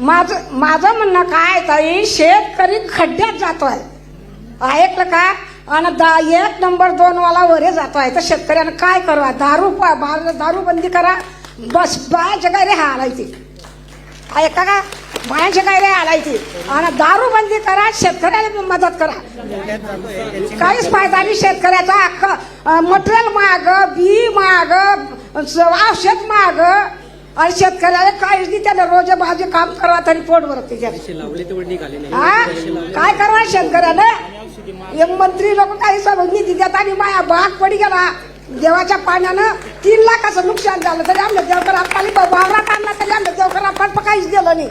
माझं माझं म्हणणं काय ताई? शेतकरी खड्ड्यात जातोय. ऐकलं का? आणि दा एक नंबर दोन वाला वरे जातोय. तर शेतकऱ्यानं काय करू? दारू बा- दारू बंदी करा. बस बायाच्या काय रे हालायची. ऐका का? बायांच्या काय रे हालायची. आणि दारू बंदी करा शेतकऱ्याला मदत करा. काहीच फायदा नाही शेतकऱ्याचा. मटेरियल माग बी माग औषध माग. आणि शेतकऱ्याला काहीच नाही त्याला रोज भाजी काम करा तरी पोट भरत त्याच्यात लावले तेवढे निघाले नाही. काय करणार शेतकऱ्यानं? मंत्री लोक काही सर्व निधी देतात आणि माया बाग पडी गेला. देवाच्या पाण्यानं तीन लाखाचं नुकसान झालं तरी आमच्या देवकर आपल्याला वावरात आणला तरी आमच्या देवकर आपण काहीच दिलं नाही.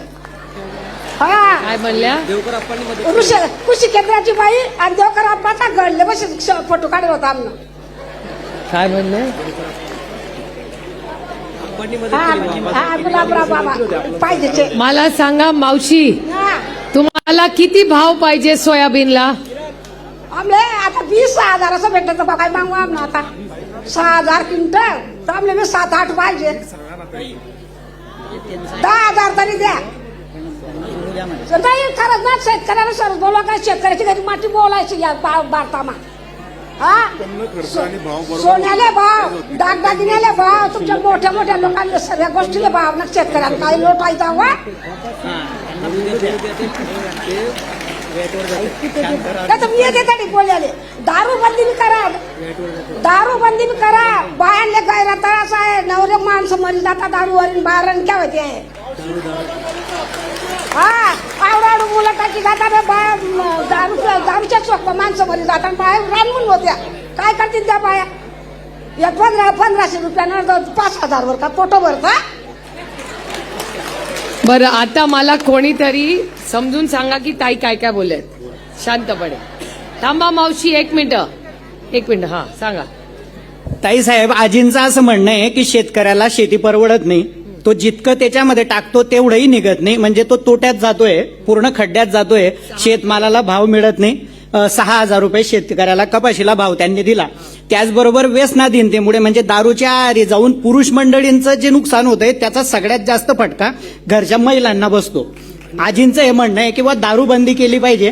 हा? काय म्हणल्या? देवकर अप्पांनी मदत कृषी कृषी केंद्राची बाई आणि देवकर आप्पाचा घडले बस फोटो काढत होता आमनं. काय म्हणले? अप्पांनी मदत केली बा. हा गुलाबराव बाबा पाहिजे मला सांगा मावशी तुम्हाला किती भाव पाहिजे सोयाबीनला? आमले आता वीस सहा हजाराचं भेटलं तर बा काय मागू आमना आता. सहा हजार क्विंटल. तर आमले मी सात आठ पाहिजे. दहा हजार तरी द्या. नाही खरंच ना शेतकऱ्याला सर बोला काय शेतकऱ्याची घरी माती बोलायची या बा- भारतामा. हा? सोन्याले भाव दागदागिन्याले भाव तुमच्या मोठ्या मोठ्या लोकांना सगळ्या गोष्टीले भाव ना शेतकऱ्यांना काही लोटायचा वा नाही तर मी येते तरी बोलायले दारू बंदी बी करा. दारू बंदी बी करा. बायांले गायला तळास आहे. नवरे माणसं मरी जातात दारूवरील बाहेर काय होते. हा आवडाडू मुलं टाकी जातात बाया दारूच्या चोख माणसं मरी जातात बाया रानमून होत्या. काय करतील त्या बाया? एक पंधरा पंधराशे रुपयानं द- पाच हजार वर का पोटो भरता बरं आता मला कोणीतरी समजून सांगा की ताई काय काय बोलत शांतपणे. थांबा मावशी एक मिनिट. एक मिनिट हा सांगा. ताई साहेब आजींचं असं म्हणणं आहे की शेतकऱ्याला शेती परवडत नाही. तो जितकं त्याच्यामध्ये टाकतो तेवढंही निघत नाही. म्हणजे तो तोट्यात जातोय पूर्ण खड्ड्यात जातोय. शेतमालाला भाव मिळत नाही. सहा हजार रुपये शेतकऱ्याला कपाशीला भाव त्यांनी दिला. त्याचबरोबर व्यसनाधीनतेमुळे म्हणजे दारूच्या आहारी जाऊन पुरुष मंडळींचं जे नुकसान होतंय त्याचा सगळ्यात जास्त फटका घरच्या महिलांना बसतो. आजींचं हे म्हणणं आहे की बुवा केली पाहिजे.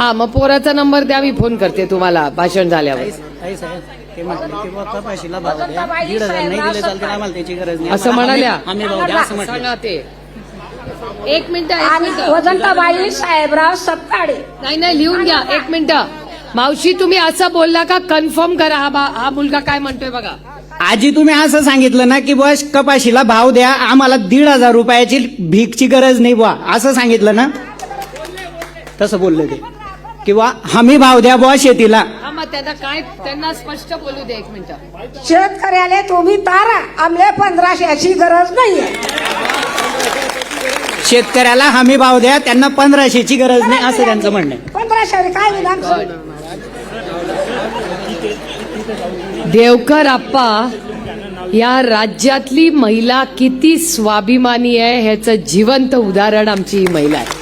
हा मग पोराचा नंबर द्या मी फोन करते तुम्हाला भाषण झाल्यावर. ताई साहेब ते म्हटले की बुवा कपाशीला भाव द्या. दीड हजार नाही दिले चालते आम्हाला त्याची गरज नाही. असं म्हणाल्या. आम्ही भाव द्या असं म्हटलं. सांगा ते. एक मिनिट एक आणि मिनिट. वजंताबाई साहेबराव सत्ताडे नाही नाही लिहून घ्या एक मिनिट. मावशी तुम्ही असं बोलला का कन्फर्म करा हा बा- हा मुलगा काय म्हणतोय बघा. आजी तुम्ही असं सांगितलं ना की बुवा कपाशीला भाव द्या आम्हाला दीड हजार रुपयाची भीकची गरज नाही बुवा. असं सांगितलं ना? तसं बोलले ते. किंवा हमी भाव द्या बुवा शेतीला. हा मग त्यांना काय त्यांना स्पष्ट बोलू दे एक मिनिट. शेतकऱ्याला तुम्ही तारा आमले पंधराशेची गरज नाहीये. शेतकऱ्याला हमी भाव द्या त्यांना पंधराशेची गरज नाही असं त्यांचं म्हणणं आहे. पंधराशे काय विधान? देवकर आप्पा या राज्यातली महिला किती स्वाभिमानी आहे ह्याचं जिवंत उदाहरण आमची ही महिला आहे.